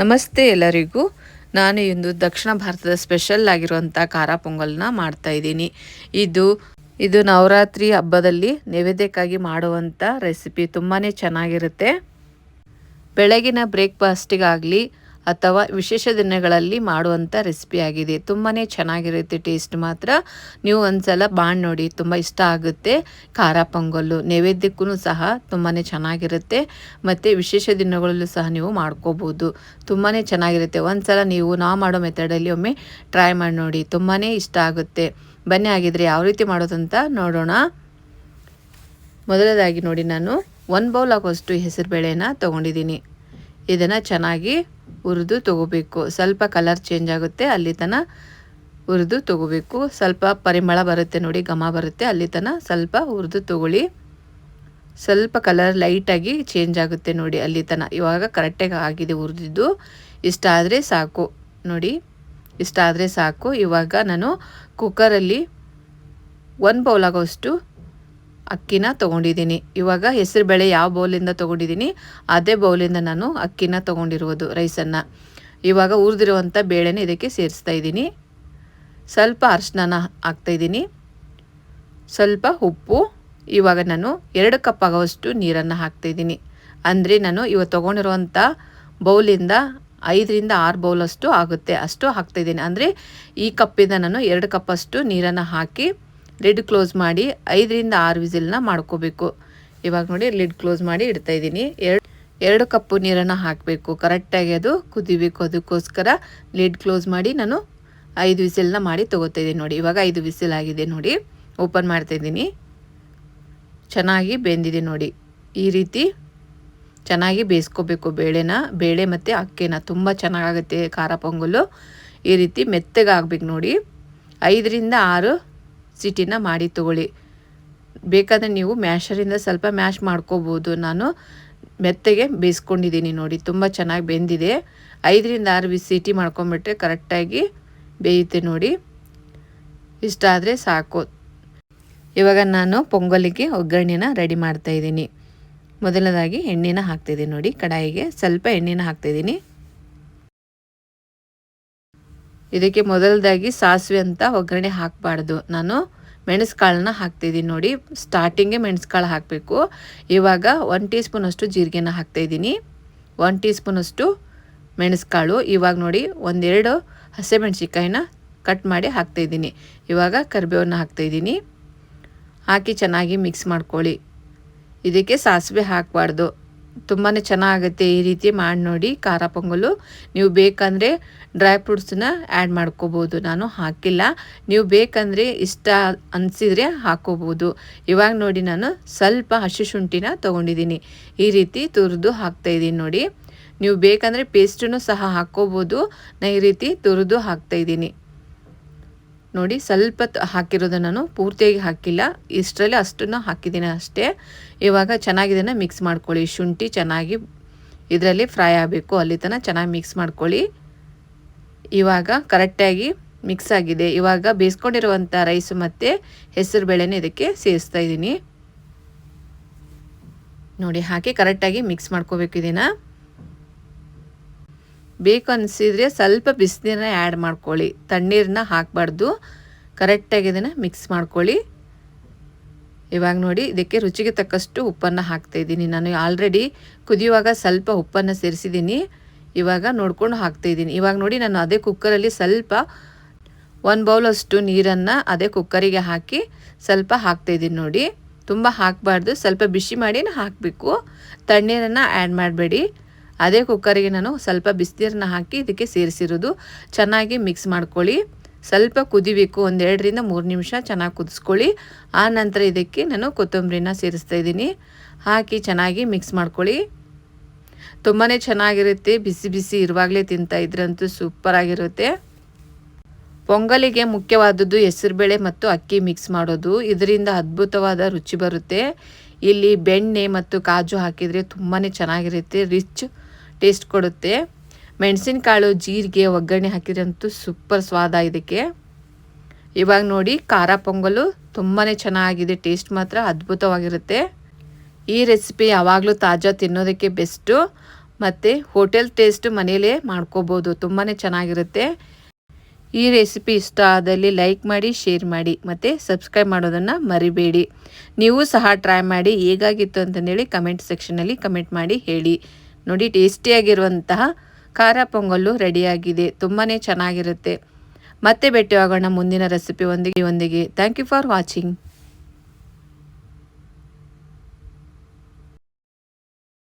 ನಮಸ್ತೆ ಎಲ್ಲರಿಗೂ. ನಾನು ಇಂದು ದಕ್ಷಿಣ ಭಾರತದ ಸ್ಪೆಷಲ್ ಆಗಿರುವಂಥ ಖಾರ ಪೊಂಗಲ್ನ ಮಾಡ್ತಾ ಇದ್ದೀನಿ. ಇದು ಇದು ನವರಾತ್ರಿ ಹಬ್ಬದಲ್ಲಿ ನೈವೇದ್ಯಕ್ಕಾಗಿ ಮಾಡುವಂಥ ರೆಸಿಪಿ ತುಂಬಾ ಚೆನ್ನಾಗಿರುತ್ತೆ. ಬೆಳಗಿನ ಬ್ರೇಕ್ಫಾಸ್ಟಿಗಾಗಲಿ ಅಥವಾ ವಿಶೇಷ ದಿನಗಳಲ್ಲಿ ಮಾಡುವಂಥ ರೆಸಿಪಿ ಆಗಿದೆ. ತುಂಬಾ ಚೆನ್ನಾಗಿರುತ್ತೆ ಟೇಸ್ಟ್ ಮಾತ್ರ. ನೀವು ಒಂದ್ಸಲ ಬಾಣ್ ನೋಡಿ, ತುಂಬ ಇಷ್ಟ ಆಗುತ್ತೆ. ಖಾರ ಪೊಂಗಲ್ಲು ನೈವೇದ್ಯಕ್ಕೂ ಸಹ ತುಂಬಾ ಚೆನ್ನಾಗಿರುತ್ತೆ. ಮತ್ತು ವಿಶೇಷ ದಿನಗಳಲ್ಲೂ ಸಹ ನೀವು ಮಾಡ್ಕೋಬೋದು. ತುಂಬಾ ಚೆನ್ನಾಗಿರುತ್ತೆ. ಒಂದ್ಸಲ ನೀವು ನಾವು ಮಾಡೋ ಮೆಥಡಲ್ಲಿ ಒಮ್ಮೆ ಟ್ರೈ ಮಾಡಿ ನೋಡಿ ತುಂಬಾ ಇಷ್ಟ ಆಗುತ್ತೆ. ಬನ್ನಿ ಆಗಿದ್ರೆ ಯಾವ ರೀತಿ ಮಾಡೋದಂತ ನೋಡೋಣ. ಮೊದಲದಾಗಿ ನೋಡಿ, ನಾನು ಒನ್ ಬೌಲ್ ಆಗೋಷ್ಟು ಹೆಸರುಬೇಳೆನ ತೊಗೊಂಡಿದ್ದೀನಿ. ಇದನ್ನು ಚೆನ್ನಾಗಿ ಹುರಿದು ತಗೋಬೇಕು. ಸ್ವಲ್ಪ ಕಲರ್ ಚೇಂಜ್ ಆಗುತ್ತೆ, ಅಲ್ಲಿ ತನಕ ಹುರಿದು ತಗೋಬೇಕು. ಸ್ವಲ್ಪ ಪರಿಮಳ ಬರುತ್ತೆ ನೋಡಿ, ಘಮ ಬರುತ್ತೆ, ಅಲ್ಲಿ ತನಕ ಸ್ವಲ್ಪ ಹುರಿದು ತಗೊಳ್ಳಿ. ಸ್ವಲ್ಪ ಕಲರ್ ಲೈಟಾಗಿ ಚೇಂಜ್ ಆಗುತ್ತೆ ನೋಡಿ, ಅಲ್ಲಿ ತನಕ ಇವಾಗ ಕರೆಕ್ಟಾಗಿ ಆಗಿದೆ ಹುರಿದಿದ್ದು ಇಷ್ಟ ಆದರೆ ಸಾಕು ನೋಡಿ, ಇಷ್ಟ ಆದರೆ ಸಾಕು. ಇವಾಗ ನಾನು ಕುಕ್ಕರಲ್ಲಿ ಒಂದು ಬೌಲ್ ಆಗೋಷ್ಟು ಅಕ್ಕಿನ ತೊಗೊಂಡಿದ್ದೀನಿ. ಇವಾಗ ಹೆಸರು ಬೇಳೆ ಯಾವ ಬೌಲಿಂದ ತೊಗೊಂಡಿದ್ದೀನಿ, ಅದೇ ಬೌಲಿಂದ ನಾನು ಅಕ್ಕಿನ ತೊಗೊಂಡಿರುವುದು, ರೈಸನ್ನು. ಇವಾಗ ಹುರಿದಿರುವಂಥ ಬೇಳೆನ ಇದಕ್ಕೆ ಸೇರಿಸ್ತಾ ಇದ್ದೀನಿ. ಸ್ವಲ್ಪ ಅರ್ಶಿನ ಹಾಕ್ತಾಯಿದ್ದೀನಿ ಸ್ವಲ್ಪ ಉಪ್ಪು, ಇವಾಗ ನಾನು ಎರಡು ಕಪ್ ಆಗುವಷ್ಟು ನೀರನ್ನು ಹಾಕ್ತಾಯಿದ್ದೀನಿ ಅಂದರೆ ನಾನು ಇವಾಗ ತೊಗೊಂಡಿರುವಂಥ ಬೌಲಿಂದ ಐದರಿಂದ ಆರು ಬೌಲಷ್ಟು ಆಗುತ್ತೆ. ಅಷ್ಟು ಹಾಕ್ತಾಯಿದ್ದೀನಿ ಅಂದರೆ ಈ ಕಪ್ಪಿಂದ ನಾನು ಎರಡು ಕಪ್ಪಷ್ಟು ನೀರನ್ನು ಹಾಕಿ ಲಿಡ್ ಕ್ಲೋಸ್ ಮಾಡಿ ಐದರಿಂದ ಆರು ವಿಸಿಲ್ನ ಮಾಡ್ಕೋಬೇಕು. ಇವಾಗ ನೋಡಿ ಲಿಡ್ ಕ್ಲೋಸ್ ಮಾಡಿ ಇಡ್ತಾ ಇದ್ದೀನಿ. ಎರಡು ಎರಡು ಕಪ್ಪು ನೀರನ್ನು ಹಾಕಬೇಕು. ಕರೆಕ್ಟಾಗಿ ಅದು ಕುದಿಬೇಕು. ಅದಕ್ಕೋಸ್ಕರ ಲಿಡ್ ಕ್ಲೋಸ್ ಮಾಡಿ ನಾನು ಐದು ವಿಸಿಲ್ನ ಮಾಡಿ ತೊಗೋತಾ ಇದ್ದೀನಿ ನೋಡಿ. ಇವಾಗ ಐದು ವಿಸಿಲ್ ಆಗಿದೆ ನೋಡಿ. ಓಪನ್ ಮಾಡ್ತಾಯಿದ್ದೀನಿ ಚೆನ್ನಾಗಿ ಬೆಂದಿದೆ ನೋಡಿ. ಈ ರೀತಿ ಚೆನ್ನಾಗಿ ಬೇಯಿಸ್ಕೋಬೇಕು ಬೇಳೆನ. ಬೇಳೆ ಮತ್ತು ಅಕ್ಕಿನ ತುಂಬ ಚೆನ್ನಾಗಾಗುತ್ತೆ ಖಾರ ಪೊಂಗಲು ಈ ರೀತಿ ಮೆತ್ತಗಾಗಬೇಕು ನೋಡಿ. ಐದರಿಂದ ಆರು ಸಿಟಿನ ಮಾಡಿ ತಗೊಳ್ಳಿ. ಬೇಕಾದರೆ ನೀವು ಮ್ಯಾಶರಿಂದ ಸ್ವಲ್ಪ ಮ್ಯಾಶ್ ಮಾಡ್ಕೋಬೋದು. ನಾನು ಮೆತ್ತಗೆ ಬೇಯಿಸ್ಕೊಂಡಿದ್ದೀನಿ ನೋಡಿ, ತುಂಬ ಚೆನ್ನಾಗಿ ಬೆಂದಿದೆ. ಐದರಿಂದ ಆರು ಬಿಸಿ ಸಿಟಿ ಮಾಡ್ಕೊಂಬಿಟ್ರೆ ಕರೆಕ್ಟಾಗಿ ಬೇಯುತ್ತೆ ನೋಡಿ. ಇಷ್ಟ ಆದರೆ ಸಾಕು. ಇವಾಗ ನಾನು ಪೊಂಗಲಿಗೆ ಒಗ್ಗರಣೆನ ರೆಡಿ ಮಾಡ್ತಾಯಿದ್ದೀನಿ ಮೊದಲನೇದಾಗಿ ಎಣ್ಣೆನ ಹಾಕ್ತಿದ್ದೀನಿ ನೋಡಿ, ಕಡಾಯಿಗೆ ಸ್ವಲ್ಪ ಎಣ್ಣೆನ ಹಾಕ್ತಾಯಿದ್ದೀನಿ ಇದಕ್ಕೆ ಮೊದಲದಾಗಿ ಸಾಸಿವೆ ಅಂತ ಒಗ್ಗರಣೆ ಹಾಕಬಾರ್ದು. ನಾನು ಮೆಣಸುಕಾಳನ್ನ ಹಾಕ್ತಾಯಿದ್ದೀನಿ ನೋಡಿ. ಸ್ಟಾರ್ಟಿಂಗೇ ಮೆಣಸುಕಾಳು ಹಾಕಬೇಕು. ಇವಾಗ ಒನ್ ಟೀ ಸ್ಪೂನಷ್ಟು ಜೀರಿಗೆನ ಹಾಕ್ತಾಯಿದ್ದೀನಿ ಒನ್ ಟೀ ಸ್ಪೂನಷ್ಟು ಮೆಣಸುಕಾಳು. ಇವಾಗ ನೋಡಿ ಒಂದೆರಡು ಹಸಿಮೆಣ್ಸಿಕಾಯಿನ ಕಟ್ ಮಾಡಿ ಹಾಕ್ತಾಯಿದ್ದೀನಿ ಇವಾಗ ಕರಿಬೇವನ್ನ ಹಾಕ್ತಾಯಿದ್ದೀನಿ ಹಾಕಿ ಚೆನ್ನಾಗಿ ಮಿಕ್ಸ್ ಮಾಡ್ಕೊಳ್ಳಿ. ಇದಕ್ಕೆ ಸಾಸಿವೆ ಹಾಕಬಾರ್ದು. ತುಂಬಾ ಚೆನ್ನಾಗುತ್ತೆ ಈ ರೀತಿ ಮಾಡಿ ನೋಡಿ, ಖಾರ ಪೊಂಗಲು. ನೀವು ಬೇಕಂದರೆ ಡ್ರೈ ಫ್ರೂಟ್ಸನ್ನ ಆ್ಯಡ್ ಮಾಡ್ಕೋಬೋದು. ನಾನು ಹಾಕಿಲ್ಲ. ನೀವು ಬೇಕಂದರೆ ಇಷ್ಟ ಅನಿಸಿದರೆ ಹಾಕೋಬೋದು ಇವಾಗ ನೋಡಿ ನಾನು ಸ್ವಲ್ಪ ಹಸಿ ಶುಂಠಿನ ತೊಗೊಂಡಿದ್ದೀನಿ. ಈ ರೀತಿ ತುರಿದು ಹಾಕ್ತಾಯಿದ್ದೀನಿ ನೋಡಿ. ನೀವು ಬೇಕಂದರೆ ಪೇಸ್ಟನ್ನು ಸಹ ಹಾಕ್ಕೋಬೋದು. ನಾನು ಈ ರೀತಿ ತುರಿದು ಹಾಕ್ತಾಯಿದ್ದೀನಿ ನೋಡಿ ಸ್ವಲ್ಪ ಹಾಕಿರೋದು ನಾನು ಪೂರ್ತಿಯಾಗಿ ಹಾಕಿಲ್ಲ. ಇಷ್ಟರಲ್ಲಿ ಅಷ್ಟನ್ನು ಹಾಕಿದ್ದೀನಿ ಅಷ್ಟೇ. ಇವಾಗ ಚೆನ್ನಾಗಿ ಮಿಕ್ಸ್ ಮಾಡ್ಕೊಳ್ಳಿ. ಶುಂಠಿ ಚೆನ್ನಾಗಿ ಇದರಲ್ಲಿ ಫ್ರೈ ಆಗಬೇಕು. ಅಲ್ಲಿ ತನಕ ಚೆನ್ನಾಗಿ ಮಿಕ್ಸ್ ಮಾಡ್ಕೊಳ್ಳಿ. ಇವಾಗ ಕರೆಕ್ಟಾಗಿ ಮಿಕ್ಸ್ ಆಗಿದೆ. ಇವಾಗ ಬೇಯಿಸ್ಕೊಂಡಿರುವಂಥ ರೈಸು ಮತ್ತು ಹೆಸರು ಬೇಳೆನ ಇದಕ್ಕೆ ಸೇರಿಸ್ತಾ ಇದ್ದೀನಿ. ನೋಡಿ ಹಾಕಿ ಕರೆಕ್ಟಾಗಿ ಮಿಕ್ಸ್ ಮಾಡ್ಕೋಬೇಕು ಇದನ್ನು. ಬೇಕು ಅನಿಸಿದರೆ ಸ್ವಲ್ಪ ಬಿಸಿನೀರನ್ನ ಆ್ಯಡ್ ಮಾಡ್ಕೊಳ್ಳಿ. ತಣ್ಣೀರನ್ನ ಹಾಕಬಾರ್ದು. ಕರೆಕ್ಟಾಗಿ ಇದನ್ನು ಮಿಕ್ಸ್ ಮಾಡ್ಕೊಳ್ಳಿ. ಇವಾಗ ನೋಡಿ, ಇದಕ್ಕೆ ರುಚಿಗೆ ತಕ್ಕಷ್ಟು ಉಪ್ಪನ್ನು ಹಾಕ್ತಾಯಿದ್ದೀನಿ ನಾನು ಆಲ್ರೆಡಿ ಕುದಿಯುವಾಗ ಸ್ವಲ್ಪ ಉಪ್ಪನ್ನು ಸೇರಿಸಿದ್ದೀನಿ. ಇವಾಗ ನೋಡ್ಕೊಂಡು ಹಾಕ್ತಾಯಿದ್ದೀನಿ ಇವಾಗ ನೋಡಿ, ನಾನು ಅದೇ ಕುಕ್ಕರಲ್ಲಿ ಸ್ವಲ್ಪ ಒಂದು ಬೌಲಷ್ಟು ನೀರನ್ನು ಅದೇ ಕುಕ್ಕರಿಗೆ ಹಾಕಿ ಸ್ವಲ್ಪ ಹಾಕ್ತಾಯಿದ್ದೀನಿ ನೋಡಿ. ತುಂಬ ಹಾಕಬಾರ್ದು. ಸ್ವಲ್ಪ ಬಿಸಿ ಮಾಡಿ ಹಾಕಬೇಕು. ತಣ್ಣೀರನ್ನು ಆ್ಯಡ್ ಮಾಡಬೇಡಿ. ಅದೇ ಕುಕ್ಕರಿಗೆ ನಾನು ಸ್ವಲ್ಪ ಬಿಸಿನೀರನ್ನ ಹಾಕಿ ಇದಕ್ಕೆ ಸೇರಿಸಿರೋದು. ಚೆನ್ನಾಗಿ ಮಿಕ್ಸ್ ಮಾಡ್ಕೊಳ್ಳಿ. ಸ್ವಲ್ಪ ಕುದಿಬೇಕು, ಒಂದೆರಡರಿಂದ ಮೂರು ನಿಮಿಷ ಚೆನ್ನಾಗಿ ಕುದಿಸ್ಕೊಳ್ಳಿ. ಆ ನಂತರ ಇದಕ್ಕೆ ನಾನು ಕೊತ್ತಂಬರಿನ ಸೇರಿಸ್ತಾ ಇದ್ದೀನಿ. ಹಾಕಿ ಚೆನ್ನಾಗಿ ಮಿಕ್ಸ್ ಮಾಡ್ಕೊಳ್ಳಿ. ತುಂಬಾ ಚೆನ್ನಾಗಿರುತ್ತೆ. ಬಿಸಿ ಬಿಸಿ ಇರುವಾಗಲೇ ತಿಂತಾ ಇದ್ರಂತೂ ಸೂಪರಾಗಿರುತ್ತೆ ಪೊಂಗಲಿಗೆ ಮುಖ್ಯವಾದದ್ದು ಹೆಸರುಬೇಳೆ ಮತ್ತು ಅಕ್ಕಿ ಮಿಕ್ಸ್ ಮಾಡೋದು. ಇದರಿಂದ ಅದ್ಭುತವಾದ ರುಚಿ ಬರುತ್ತೆ. ಇಲ್ಲಿ ಬೆಣ್ಣೆ ಮತ್ತು ಕಾಜು ಹಾಕಿದರೆ ತುಂಬಾ ಚೆನ್ನಾಗಿರುತ್ತೆ. ರಿಚ್ ಟೇಸ್ಟ್ ಕೊಡುತ್ತೆ. ಮೆಣಸಿನಕಾಳು, ಜೀರಿಗೆ, ಒಗ್ಗರಣೆ ಹಾಕಿದ್ರಂತೂ ಸೂಪರ್ ಸ್ವಾದ ಇದಕ್ಕೆ. ಇವಾಗ ನೋಡಿ, ಖಾರ ಪೊಂಗಲು ತುಂಬಾ ಚೆನ್ನಾಗಿದೆ ಟೇಸ್ಟ್ ಮಾತ್ರ ಅದ್ಭುತವಾಗಿರುತ್ತೆ. ಈ ರೆಸಿಪಿ ಯಾವಾಗಲೂ ತಾಜಾ ತಿನ್ನೋದಕ್ಕೆ ಬೆಸ್ಟು ಮತ್ತು ಹೋಟೆಲ್ ಟೇಸ್ಟ್ ಮನೆಯಲ್ಲೇ ಮಾಡ್ಕೋಬೋದು ತುಂಬಾ ಚೆನ್ನಾಗಿರುತ್ತೆ. ಈ ರೆಸಿಪಿ ಇಷ್ಟ ಆದಲ್ಲಿ ಲೈಕ್ ಮಾಡಿ ಶೇರ್ ಮಾಡಿ, ಮತ್ತು ಸಬ್ಸ್ಕ್ರೈಬ್ ಮಾಡೋದನ್ನು ಮರಿಬೇಡಿ. ನೀವು ಸಹ ಟ್ರೈ ಮಾಡಿ, ಹೇಗಾಗಿತ್ತು ಅಂತಂದೇಳಿ ಕಮೆಂಟ್ ಸೆಕ್ಷನಲ್ಲಿ ಕಮೆಂಟ್ ಮಾಡಿ ಹೇಳಿ. ನೋಡಿ, ಟೇಸ್ಟಿಯಾಗಿರುವಂತಹ ಖಾರ ಪೊಂಗಲ್ಲು ರೆಡಿಯಾಗಿದೆ. ತುಂಬಾ ಚೆನ್ನಾಗಿರುತ್ತೆ. ಮತ್ತೆ ಭೇಟಿಯಾಗೋಣ ಮುಂದಿನ ರೆಸಿಪಿ ಒಂದಿಗೆ ಒಂದಿಗೆ. Thank you for watching